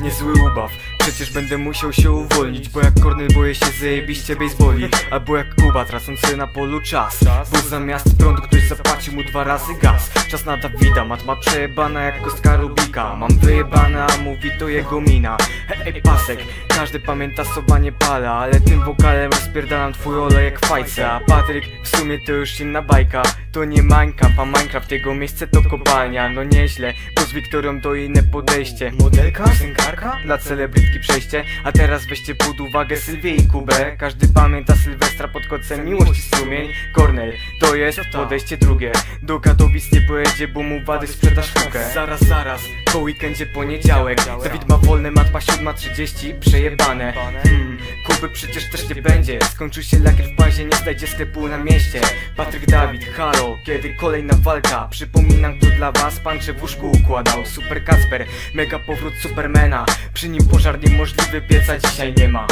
niezły ubaw Przecież będę musiał się uwolnić Bo jak Kornel boję się zajebiście baseboli Albo jak Kuba tracący na polu czas. Bo zamiast prądu ktoś zapłacił mu dwa razy gaz. Czas na Dawida, matma przejebana jak kostka Rubika. Mam wyjebane, a mówi to jego mina. Hej, ej pasek, każdy pamięta soba nie pala Ale tym wokalem rozpierdalam twój olej jak fajce A Patryk, w sumie to już inna bajka. To nie Minecraft, a Minecraft jego miejsce to kopalnia. No nieźle, z Wiktorią to inne podejście. Modelka? Sękarka? Dla celebrytki przejście. A teraz weźcie pod uwagę Sylwię i Kubę. Każdy pamięta Sylwestra pod kocem miłości strumień. Cornel, to jest podejście drugie. Do Katowic nie pojedzie, bo mu wady sprzeda sztukę Zaraz, zaraz, po weekendzie poniedziałek. Dawid ma wolne, matma 7.30 Przejebane. Hmm, Kuby przecież też nie będzie. Skończył się lakier w bazie, nie znajdzie sklepu na mieście. Patryk Dawid, halo, kiedy kolejna walka? Przypominam to dla was, pan w łóżku układał. Super Kasper, mega powrót Supermana. Przy nim pożar niemożliwy, pieca dzisiaj nie ma